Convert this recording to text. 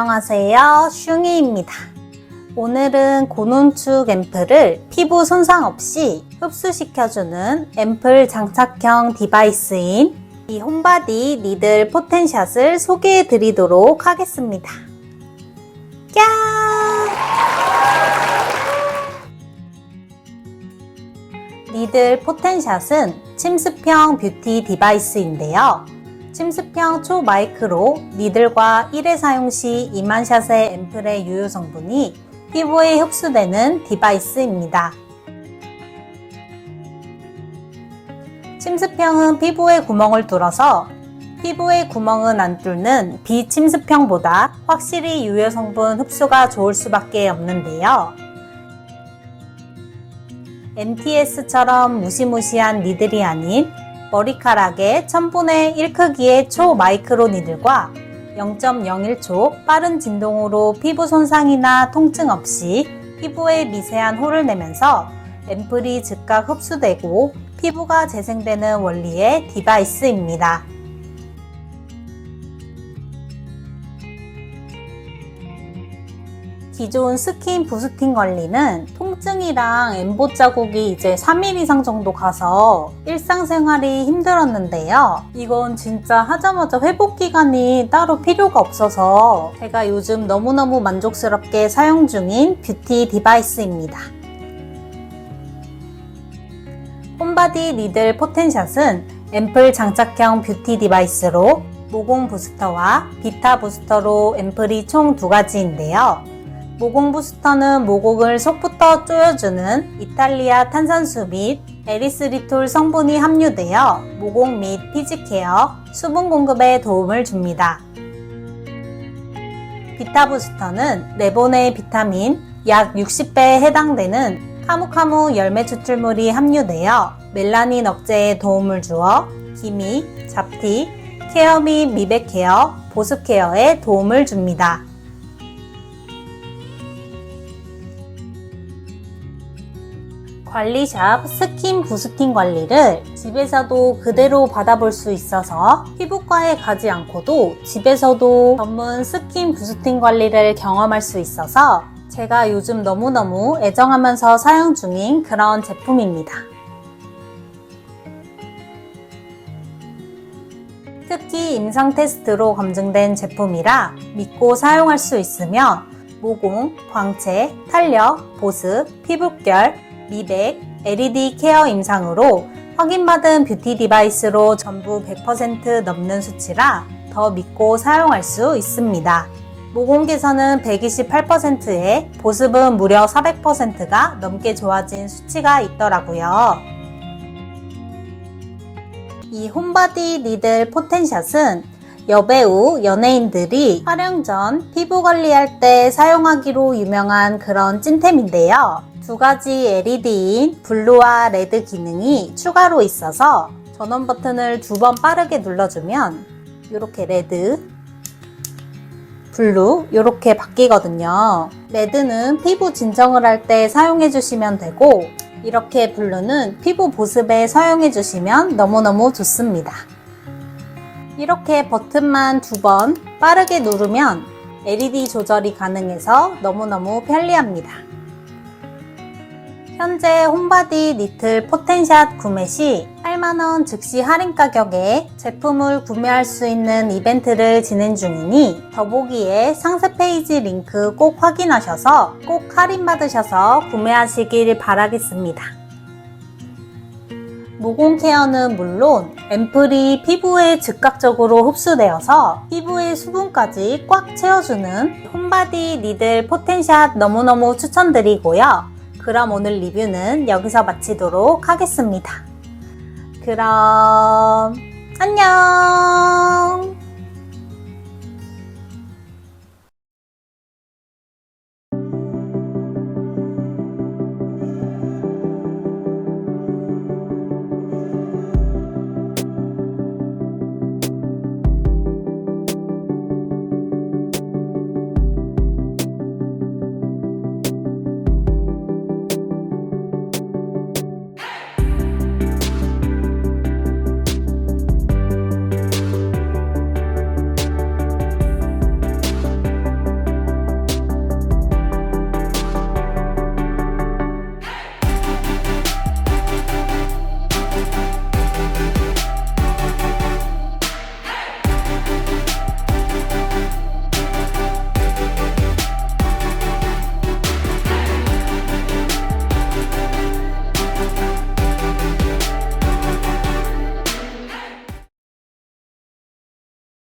안녕하세요. 슝이입니다. 오늘은 고농축 앰플을 피부 손상 없이 흡수시켜주는 앰플 장착형 디바이스인 이 홈바디 니들 포텐샷을 소개해 드리도록 하겠습니다. 야! 니들 포텐샷은 침습형 뷰티 디바이스인데요. 침습형 초마이크로 니들과 1회 사용 시 2만 샷의 앰플의 유효 성분이 피부에 흡수되는 디바이스입니다. 침습형은 피부에 구멍을 뚫어서 피부에 구멍은 안 뚫는 비침습형보다 확실히 유효 성분 흡수가 좋을 수밖에 없는데요. MTS처럼 무시무시한 니들이 아닌 머리카락의 1000분의 1 크기의 초마이크로 니들과 0.01초 빠른 진동으로 피부 손상이나 통증 없이 피부에 미세한 홀을 내면서 앰플이 즉각 흡수되고 피부가 재생되는 원리의 디바이스입니다. 기존 스킨 부스팅 원리는 통증이랑 엠보 자국이 이제 3일 이상 정도 가서 일상생활이 힘들었는데요. 이건 진짜 하자마자 회복 기간이 따로 필요가 없어서 제가 요즘 너무너무 만족스럽게 사용 중인 뷰티 디바이스입니다. 홈바디 니들 포텐샷은 앰플 장착형 뷰티 디바이스로 모공 부스터와 비타 부스터로 앰플이 총 두 가지인데요. 모공 부스터는 모공을 속부터 조여주는 이탈리아 탄산수 및 에리스리톨 성분이 함유되어 모공 및 피지 케어, 수분 공급에 도움을 줍니다. 비타 부스터는 레보네 비타민 약 60배에 해당되는 카무카무 열매 추출물이 함유되어 멜라닌 억제에 도움을 주어 기미, 잡티, 케어 및 미백 케어, 보습 케어에 도움을 줍니다. 관리샵 스킨 부스팅 관리를 집에서도 그대로 받아볼 수 있어서 피부과에 가지 않고도 집에서도 전문 스킨 부스팅 관리를 경험할 수 있어서 제가 요즘 너무너무 애정하면서 사용 중인 그런 제품입니다. 특히 임상 테스트로 검증된 제품이라 믿고 사용할 수 있으며 모공, 광채, 탄력, 보습, 피부결, 미백, LED 케어 임상으로 확인받은 뷰티 디바이스로 전부 100% 넘는 수치라 더 믿고 사용할 수 있습니다. 모공 개선은 128%에 보습은 무려 400%가 넘게 좋아진 수치가 있더라고요. 이 홈바디 니들 포텐샷은 여배우, 연예인들이 촬영 전 피부 관리할 때 사용하기로 유명한 그런 찐템인데요. 두 가지 LED인 블루와 레드 기능이 추가로 있어서 전원 버튼을 두 번 빠르게 눌러주면 이렇게 레드, 블루 이렇게 바뀌거든요. 레드는 피부 진정을 할 때 사용해 주시면 되고 이렇게 블루는 피부 보습에 사용해 주시면 너무너무 좋습니다. 이렇게 버튼만 두 번 빠르게 누르면 LED 조절이 가능해서 너무너무 편리합니다. 현재 홈바디 니틀 포텐샷 구매 시 8만원 즉시 할인 가격에 제품을 구매할 수 있는 이벤트를 진행 중이니 더보기에 상세 페이지 링크 꼭 확인하셔서 꼭 할인 받으셔서 구매하시길 바라겠습니다. 모공 케어는 물론 앰플이 피부에 즉각적으로 흡수되어서 피부의 수분까지 꽉 채워주는 홈바디 니들 포텐샷 너무너무 추천드리고요. 그럼 오늘 리뷰는 여기서 마치도록 하겠습니다. 그럼 안녕!